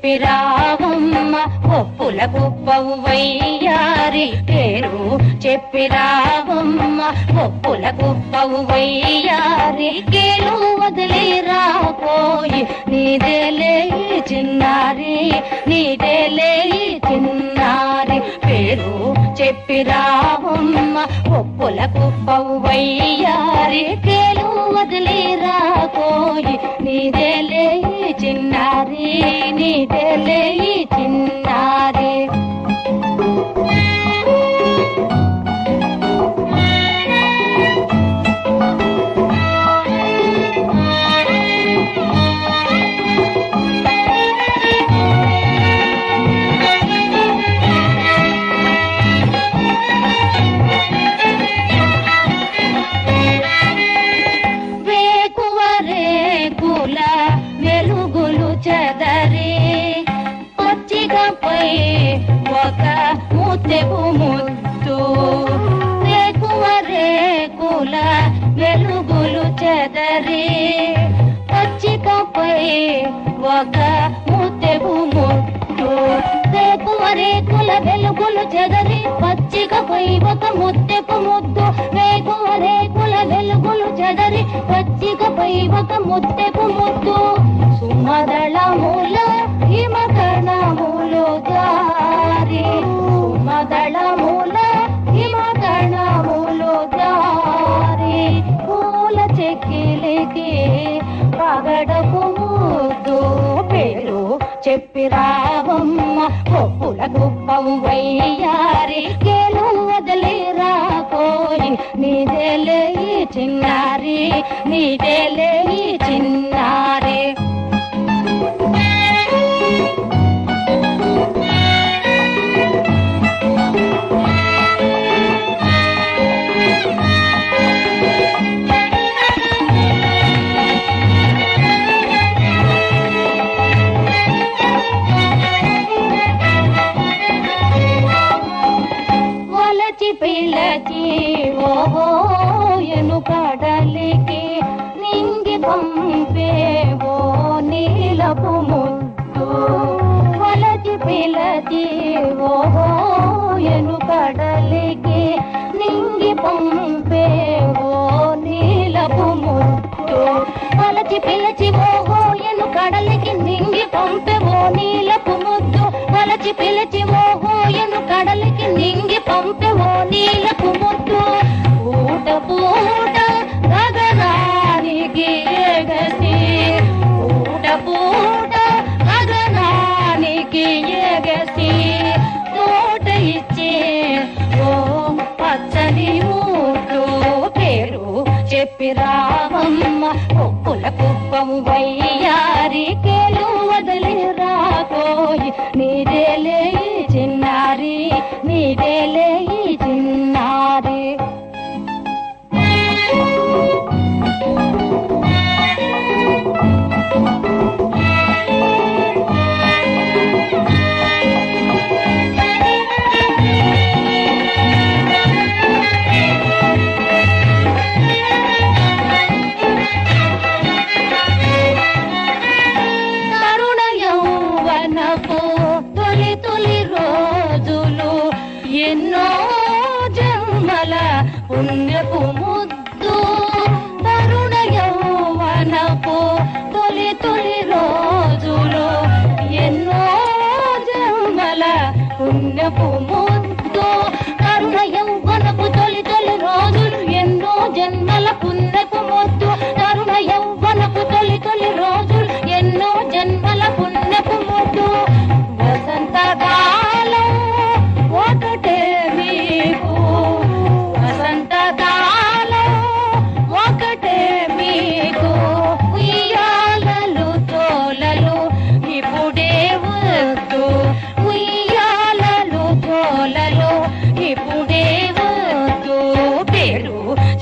చెప్పి రావమ్మ ఒప్పుల కుప్పవు వయ్యారి పేరు చెప్పి రావమ్మ ఒప్పుల కుప్పవు వయ్యారి కేలు వదిలి రాపోయి నీదేలే చిన్నారి నీదేలే చిన్నారి పేరు చెప్పి రావమ్మ ఒప్పుల కుప్పవు వయ్యారి కేలు వదిలి రాపోయి నీదేలే చిన్నారి ఒక ముత్తెపు రేకుల వెలుగులు చెదరి పచ్చికపై ఒక ముత్తెపు ముద్దు. రేకువ రేకుల వెలుగులు చెదరి పచ్చికపై ఒక ముత్తెపు ముద్దు. సుమదళ మూల రావమ్మ గుప్పం వయ్యారి కేలు వదిలి రాకోయి నీదేలే చిన్నారి నీదేలే చిన్నారి. వలచి పిలచి ఎను కడలికి నింగి పంపేవో నీలపు ముద్దు. వలచి పిలచి ఓహో ఎను కడలికి నింగి పంపేవో నీలపు ముద్దు. వలచి పిలచి ఎను కడలికి నింగి పంపేవో నీలపు ముద్దు. వలచి పిలచి ఓహో నింగి పంపెవో నీలపు ముద్దు పూట పూట గగనానికి ఎగసి. పూట పూట గగనానికి ఎగసి. తోట ఇచ్చే ఓ పచ్చని ముద్దు పేరు చెప్పి రామమ్మ ఒప్పుల కుప్పము వయ్యారి కేలు వదిలి రాకోయి. నీదేలే చిన్నారి నీదేలే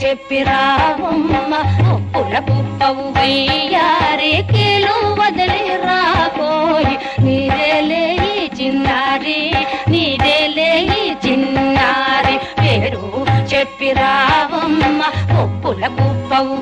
చెప్పి రావమ్మ ఒప్పుల పుప్పవు కీలు వదిలి రాకోయి నీదేలే చిన్నారి నీదేలే చిన్నారి. పేరు చెప్పి రావమ్మ ఒప్పుల పుప్పవు